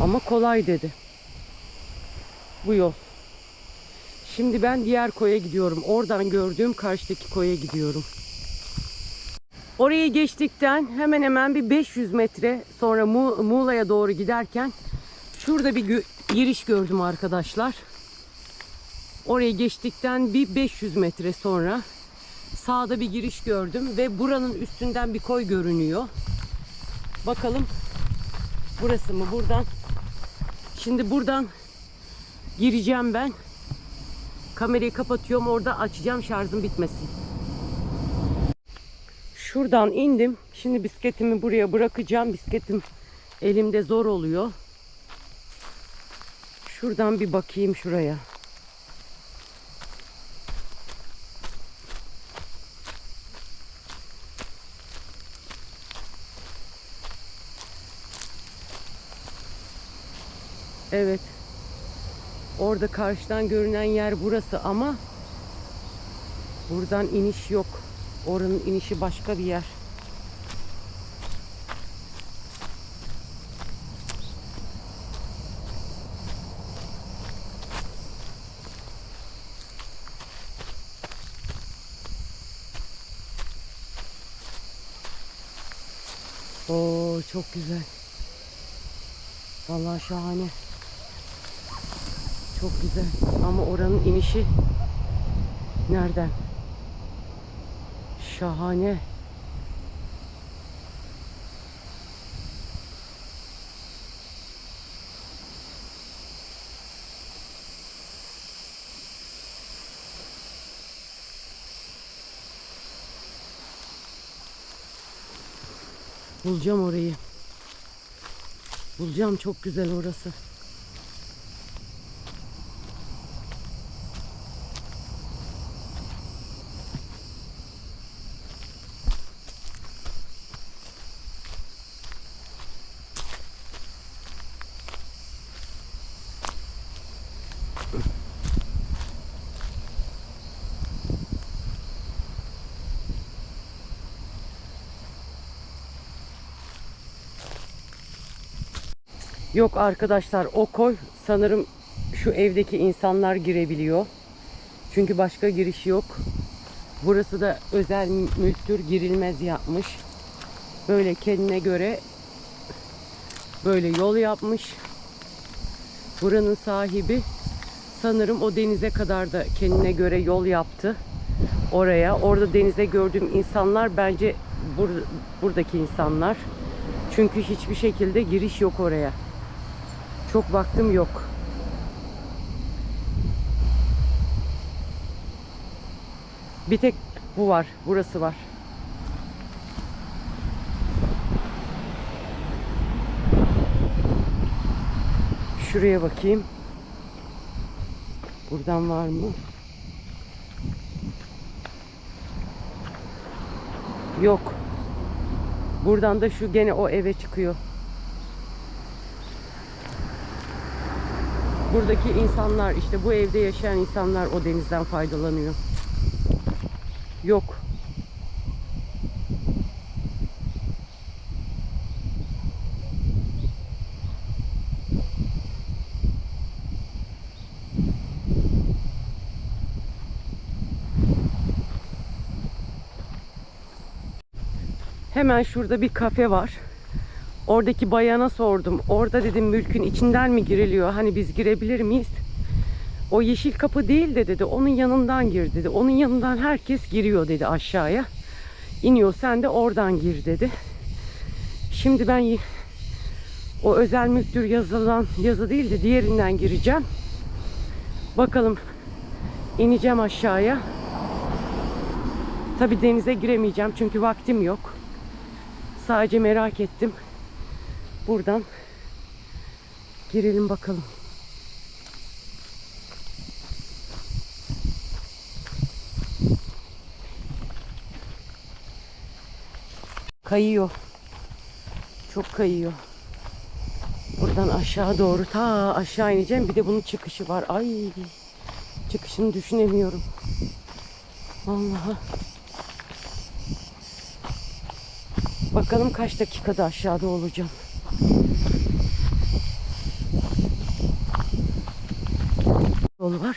Ama kolay dedi. Bu yol. Şimdi ben diğer koya gidiyorum. Oradan gördüğüm karşıdaki koya gidiyorum. Orayı geçtikten hemen hemen bir 500 metre sonra Mu- Muğla'ya doğru giderken şurada bir giriş gördüm arkadaşlar. Orayı geçtikten bir 500 metre sonra sağda bir giriş gördüm ve buranın üstünden bir koy görünüyor. Bakalım burası mı? Buradan Şimdi buradan gireceğim ben. Kamerayı kapatıyorum. Orada açacağım şarjım bitmesin. Şuradan indim. Şimdi bisikletimi buraya bırakacağım. Bisikletim elimde zor oluyor. Şuradan bir bakayım şuraya. Evet. Orada karşıdan görünen yer burası ama buradan iniş yok. Oranın inişi başka bir yer. Oo çok güzel. Vallahi şahane. Çok güzel. Ama oranın inişi nereden? Şahane. Bulacağım orayı. Bulacağım çok güzel orası. Yok arkadaşlar o koy sanırım şu evdeki insanlar girebiliyor. Çünkü başka giriş yok. Burası da özel mülktür girilmez yapmış. Böyle kendine göre böyle yol yapmış. Buranın sahibi sanırım o denize kadar da kendine göre yol yaptı. Oraya. Orada denize gördüğüm insanlar bence bur- buradaki insanlar. Çünkü hiçbir şekilde giriş yok oraya. Çok baktım yok. Bir tek bu var. Burası var. Şuraya bakayım. Buradan var mı? Yok. Buradan da şu gene o eve çıkıyor. Buradaki insanlar işte bu evde yaşayan insanlar o denizden faydalanıyor. Yok. Hemen şurada bir kafe var. Oradaki bayana sordum. Orada dedim mülkün içinden mi giriliyor? Hani biz girebilir miyiz? O yeşil kapı değil de dedi. Onun yanından gir dedi. Onun yanından herkes giriyor dedi aşağıya. İniyor sen de oradan gir dedi. Şimdi ben o özel mülktür yazılan yazı değil de diğerinden gireceğim. Bakalım ineceğim aşağıya. Tabi denize giremeyeceğim çünkü vaktim yok. Sadece merak ettim. Buradan girelim bakalım. Kayıyor. Çok kayıyor. Buradan aşağı doğru ta aşağı ineceğim. Bir de bunun çıkışı var. Ay çıkışını düşünemiyorum. Vallahi. Bakalım kaç dakikada aşağıda olacağım. Yol var.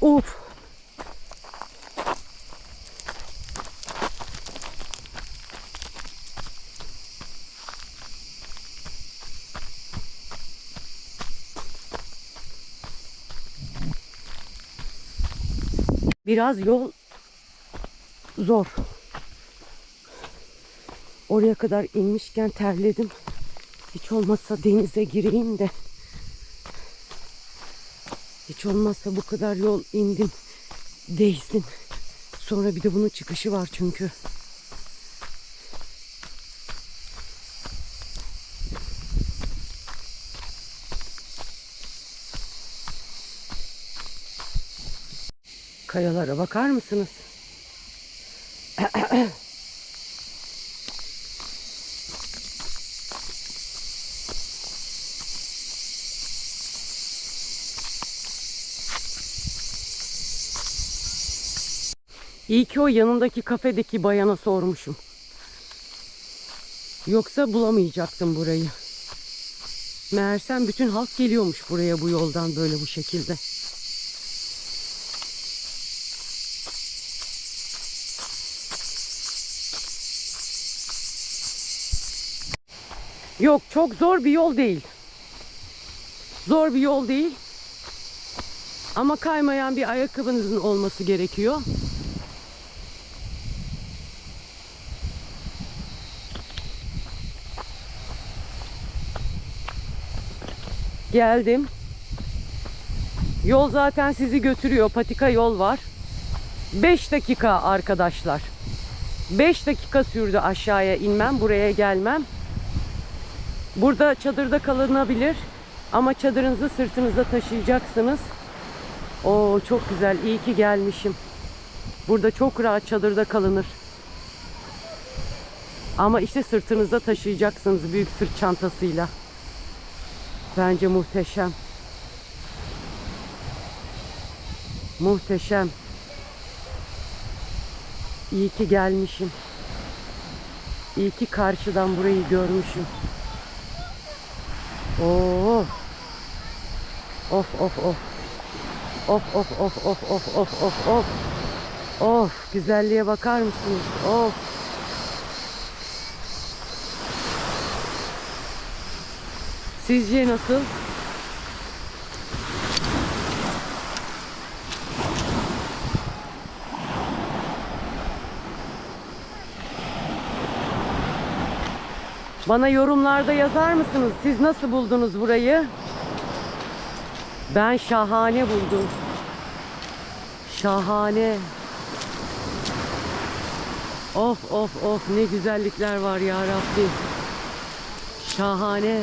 Of. Biraz yol zor. Oraya kadar inmişken terledim. Hiç olmazsa denize gireyim de. Hiç olmazsa bu kadar yol indim. Değsin. Sonra bir de bunun çıkışı var çünkü. Kayalara bakar mısınız? İyi ki o yanındaki kafedeki bayana sormuşum. Yoksa bulamayacaktım burayı. Meğersem bütün halk geliyormuş buraya bu yoldan böyle bu şekilde. Yok çok zor bir yol değil. Zor bir yol değil. Ama kaymayan bir ayakkabınızın olması gerekiyor. Geldim. Yol zaten sizi götürüyor. Patika yol var. 5 dakika arkadaşlar. 5 dakika sürdü aşağıya inmem, buraya gelmem. Burada çadırda kalınabilir ama çadırınızı sırtınızda taşıyacaksınız. Oo çok güzel. İyi ki gelmişim. Burada çok rahat çadırda kalınır. Ama işte sırtınızda taşıyacaksınız büyük sırt çantasıyla. Bence muhteşem. Muhteşem. İyi ki gelmişim. İyi ki karşıdan burayı görmüşüm. Oo. Of of of. Of of of of of of of of. Of güzelliğe bakar mısınız? Of. Sizce nasıl? Bana yorumlarda yazar mısınız? Siz nasıl buldunuz burayı? Ben şahane buldum. Şahane. Of of of ne güzellikler var ya Rabbi. Şahane.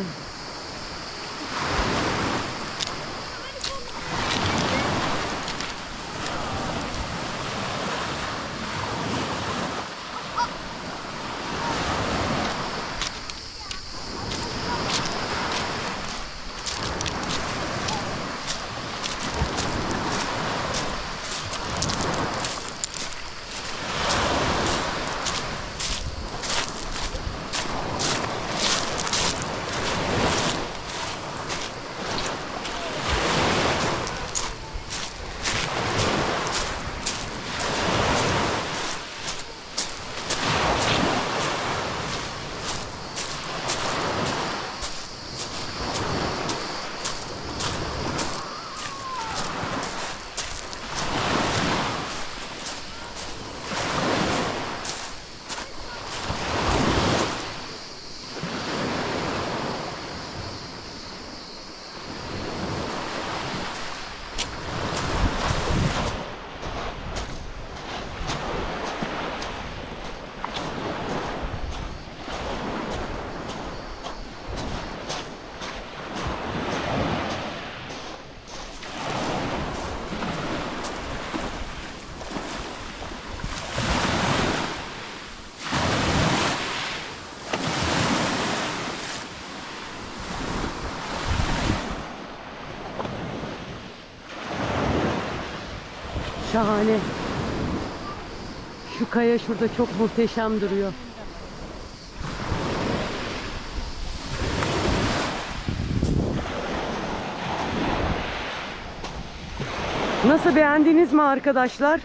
Şahane. Şu kaya şurada çok muhteşem duruyor. Nasıl beğendiniz mi arkadaşlar?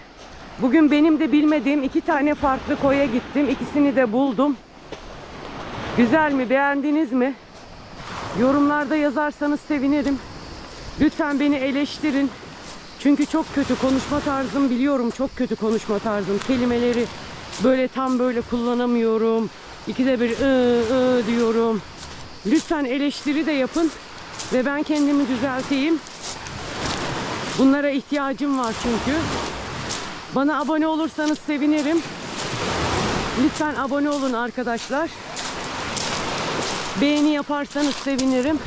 Bugün benim de bilmediğim iki tane farklı koya gittim. İkisini de buldum. Güzel mi? Beğendiniz mi? Yorumlarda yazarsanız sevinirim. Lütfen beni eleştirin. Çünkü çok kötü konuşma tarzım biliyorum. Çok kötü konuşma tarzım. Kelimeleri böyle tam böyle kullanamıyorum. İkide bir ı ı diyorum. Lütfen eleştiri de yapın ve ben kendimi düzelteyim. Bunlara ihtiyacım var çünkü. Bana abone olursanız sevinirim. Lütfen abone olun arkadaşlar. Beğeni yaparsanız sevinirim.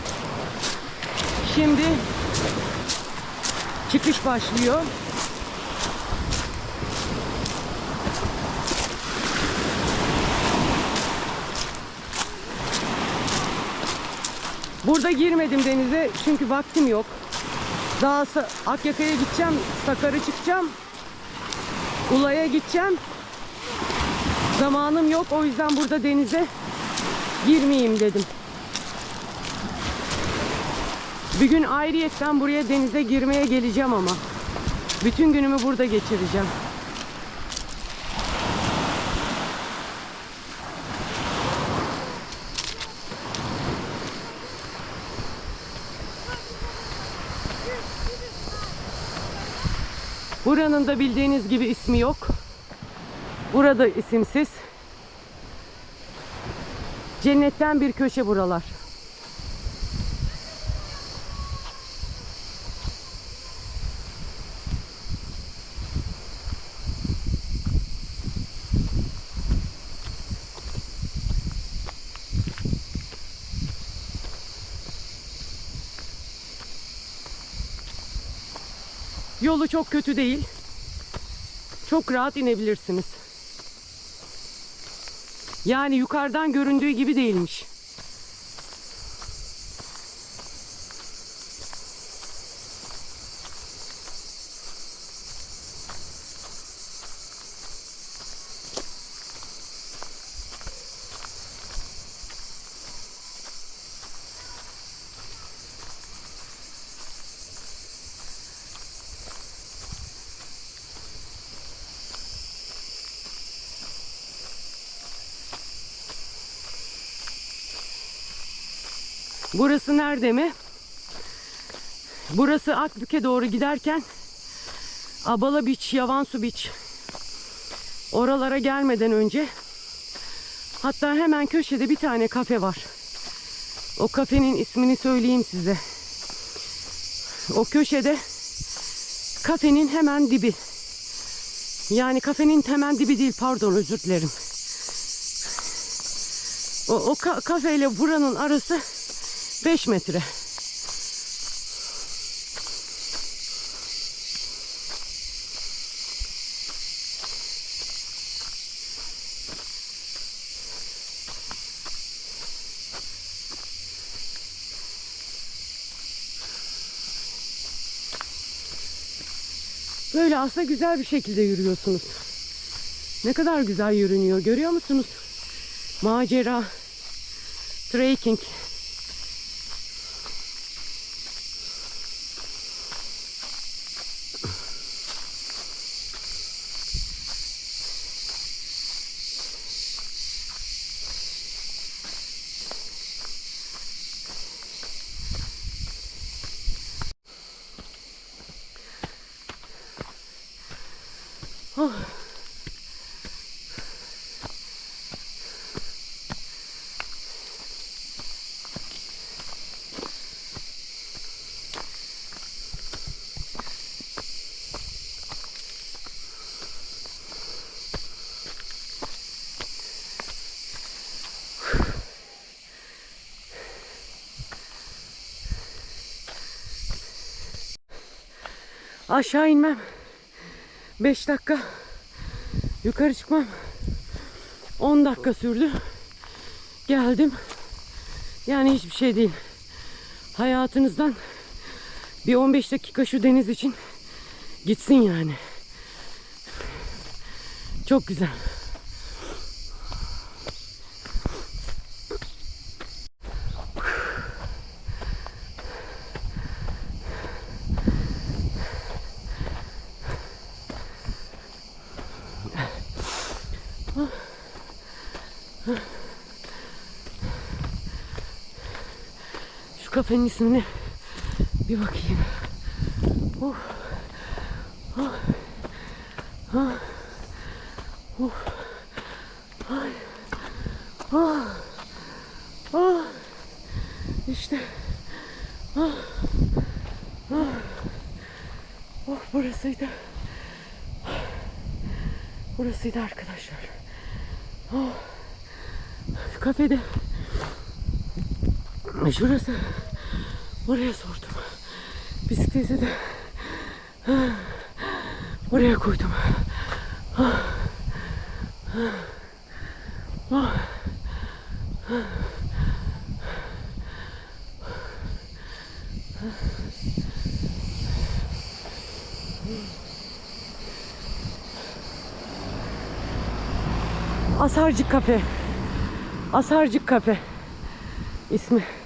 Şimdi çıkış başlıyor. Burada girmedim denize çünkü vaktim yok. Daha Akyaka'ya gideceğim, Sakar'a çıkacağım. Ula'ya gideceğim. Zamanım yok o yüzden burada denize girmeyeyim dedim. Bir gün ayrıyetten buraya denize girmeye geleceğim ama. Bütün günümü burada geçireceğim. Buranın da bildiğiniz gibi ismi yok. Burada isimsiz. Cennetten bir köşe buralar. Yolu çok kötü değil. Çok rahat inebilirsiniz. Yani yukarıdan göründüğü gibi değilmiş. Burası nerede mi? Burası Akbük'e doğru giderken Abala Beach, Yavansu Beach. Oralara gelmeden önce hatta hemen köşede bir tane kafe var. O kafenin ismini söyleyeyim size. O köşede kafenin hemen dibi. Yani kafenin hemen dibi değil pardon özür dilerim. O, o ka- kafeyle buranın arası 5 metre. Böyle aslında güzel bir şekilde yürüyorsunuz. Ne kadar güzel yürünüyor görüyor musunuz? Macera, trekking. Aşağı inmem. 5 dakika. Yukarı çıkmam 10 dakika sürdü. Geldim. Yani hiçbir şey değil. Hayatınızdan bir 15 dakika şu deniz için gitsin yani. Çok güzel. Kafenin ismini bir bakayım. Oh. Oh. Ah. Oh. Ay. Ah. Ah. İşte. Ah. Ah. Oh burasıydı. Burasıydı arkadaşlar. Oh. Kafede. Şurası. Oraya sordum. Bisikleti de oraya koydum. Asarcık Kafe. Asarcık Kafe ismi.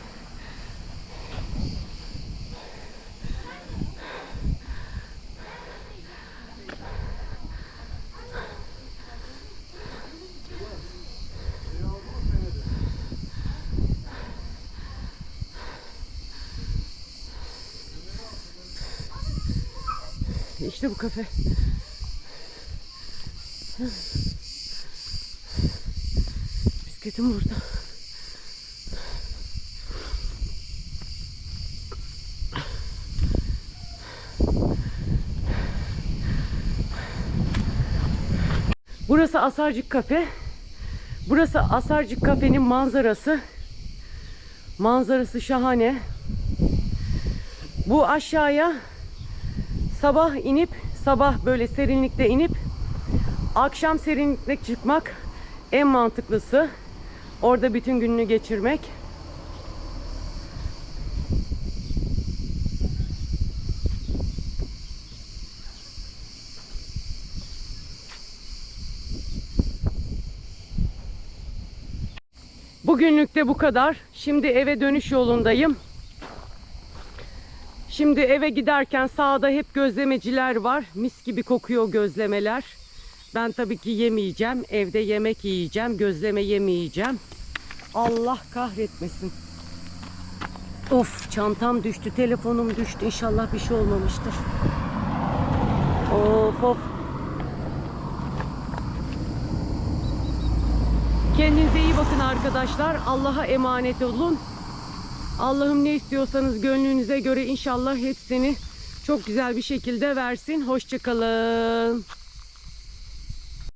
İşte bu kafe. Bisikletim burada. Burası Asarcık Kafe. Burası Asarcık Kafe'nin manzarası. Manzarası şahane. Bu aşağıya sabah inip sabah böyle serinlikte inip akşam serinlikte çıkmak en mantıklısı. Orada bütün gününü geçirmek. Bugünlük de bu kadar. Şimdi eve dönüş yolundayım. Şimdi eve giderken sağda hep gözlemeciler var. Mis gibi kokuyor gözlemeler. Ben tabii ki yemeyeceğim. Evde yemek yiyeceğim. Gözleme yemeyeceğim. Allah kahretmesin. Of çantam düştü. Telefonum düştü. İnşallah bir şey olmamıştır. Of of. Kendinize iyi bakın arkadaşlar. Allah'a emanet olun. Allah'ım ne istiyorsanız gönlünüze göre inşallah hepsini çok güzel bir şekilde versin. Hoşçakalın.